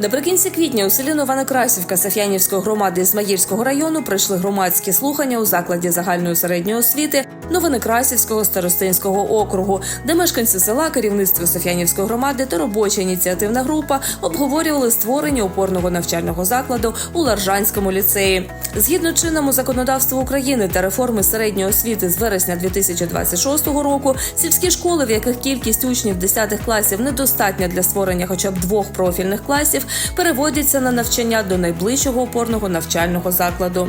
Наприкінці квітня у селі Нова Некрасівка Саф'янівської громади Ізмаїльського району пройшли громадські слухання у закладі загальної середньої освіти Новоneкрасівського старостинського округу, де мешканці села, керівництво Соф'янівської громади та робоча ініціативна група обговорювали створення опорного навчального закладу у Ларжанському ліцеї. Згідно чинному законодавству України та реформи середньої освіти з вересня 2026 року, сільські школи, в яких кількість учнів 10 класів недостатня для створення хоча б двох профільних класів, переводяться на навчання до найближчого опорного навчального закладу.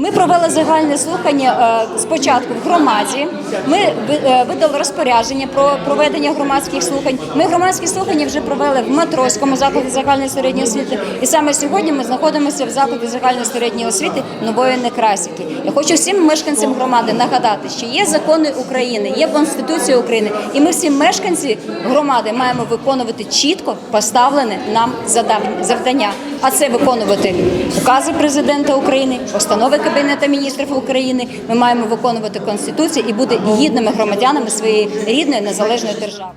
Ми провели загальне слухання е, спочатку в громаді. Ми е, видали розпорядження про проведення громадських слухань. Ми громадські слухання вже провели в Матроському закладі загальної середньої освіти. І саме сьогодні ми знаходимося в закладі загальної середньої освіти Нової Некрасівки. Я хочу всім мешканцям громади нагадати, що є закони України, є Конституція України, і ми всі мешканці громади маємо виконувати чітко поставлене нам завдання. А це виконувати укази президента України, постанови Кабінету міністрів України. Ми маємо виконувати конституцію і бути гідними громадянами своєї рідної незалежної держави.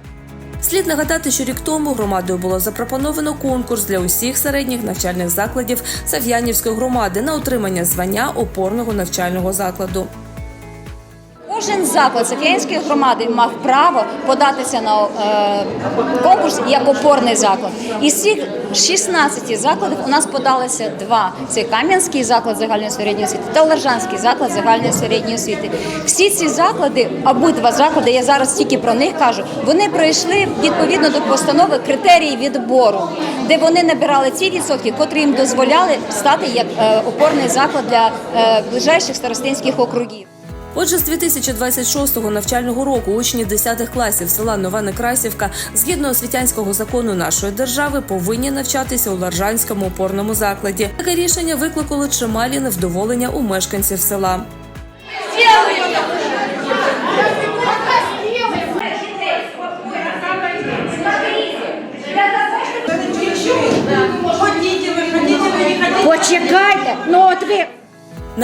Слід нагадати, що рік тому громадою було запропоновано конкурс для усіх середніх навчальних закладів Сав'янівської громади на отримання звання опорного навчального закладу. Кожен заклад Софіянської громади мав право податися на е, конкурс як опорний заклад. Із всіх 16 закладів у нас подалися два: це Кам'янський заклад загальної середньої освіти та Лержанський заклад загальної середньої освіти. Всі ці заклади, обидва заклади, я зараз тільки про них кажу. Вони пройшли відповідно до постанови критерії відбору, де вони набирали ті відсотки, котрі їм дозволяли стати як е, опорний заклад для е, ближайших старостинських округів. Отже, з 2026 навчального року учні 10 класів села Нова Некрасівка, згідно освітянського закону нашої держави, повинні навчатися у Ларжанському опорному закладі. Таке рішення викликало чималі невдоволення у мешканців села.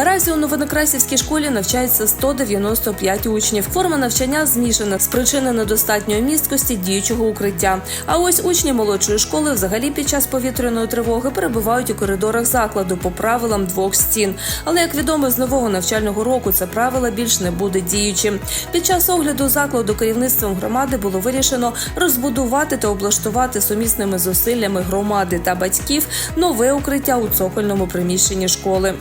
Наразі у Новоneкрасівській школі навчається 195 учнів. Форма навчання змішана з причини недостатньої місткості діючого укриття. А ось учні молодшої школи взагалі під час повітряної тривоги перебувають у коридорах закладу по правилам двох стін. Але як відомо, з нового навчального року це правило більш не буде діючим. Під час огляду закладу керівництвом громади було вирішено розбудувати та облаштувати сумісними зусиллями громади та батьків нове укриття у цокольному приміщенні школи.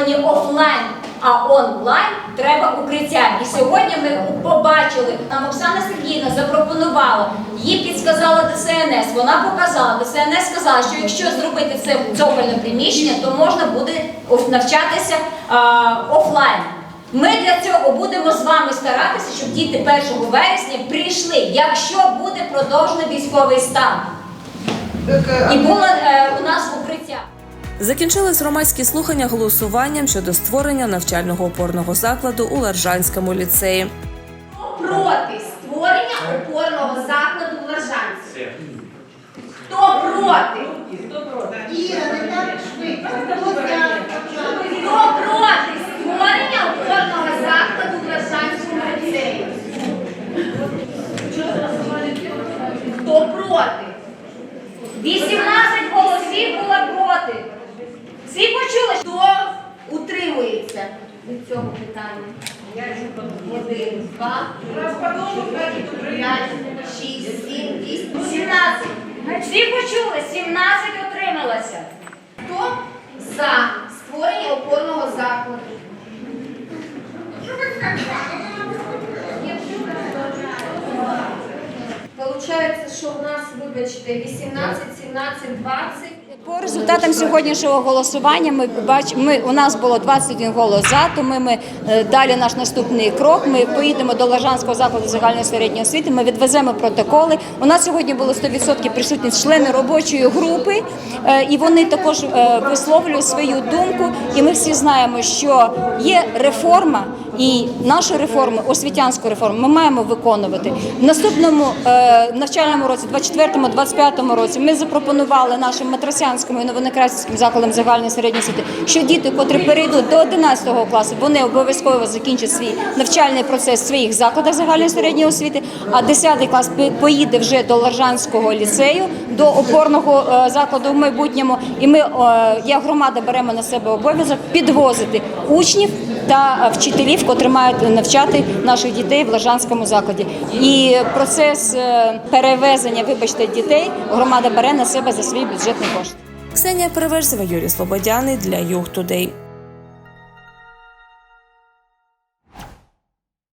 Не офлайн, а онлайн, треба укриття. І сьогодні ми побачили, нам Оксана Сергіївна запропонувала, їй підсказала ДСНС. Вона показала, ДСНС сказала, що якщо зробити це в цокольне приміщення, то можна буде навчатися а, офлайн. Ми для цього будемо з вами старатися, щоб діти 1 вересня прийшли, якщо буде продовжено військовий стан. І було е, у нас укриття. Закінчились громадські слухання голосуванням щодо створення навчального опорного закладу у Ларжанському ліцеї. проти створення опорного закладу в Лажанці? Хто проти? Хто проти створення опорного закладу в Лажанському ліцеї? Хто проти? 18 голосів проти. Всі почули, хто утримується від цього питання? Один, два, п'ять, шість, сім, вісім, сімнадцять. Всі почули, 17 отрималося. Хто за створення опорного закладу? Получається, що в нас, вибачте, 18, 17, 20. По результатам сьогоднішнього голосування ми бач, ми у нас було 21 голос за. Тому ми е, далі наш наступний крок. Ми поїдемо до Лажанського закладу загальної середньої освіти. Ми відвеземо протоколи. У нас сьогодні було 100% присутні члени робочої групи, е, і вони також е, висловлюють свою думку. І ми всі знаємо, що є реформа, І нашу реформу, освітянську реформу, ми маємо виконувати в наступному е, навчальному році, 24-25 році. Ми запропонували нашим матросянським і новонакрасівським закладам загальної середньої освіти, що діти, котрі перейдуть до 11 класу, вони обов'язково закінчать свій навчальний процес в своїх закладах загальної середньої освіти. А 10 клас поїде вже до Ларжанського ліцею, до опорного е, закладу в майбутньому. І ми, е, як громада, беремо на себе обов'язок підвозити учнів та вчителів, котрі мають навчати наших дітей в Лежанському закладі. І процес е, перевезення, вибачте, дітей громада бере на себе за свій бюджетний кошт. Ксенія Переверзева, Юрій Слободяний для Юг Тудей.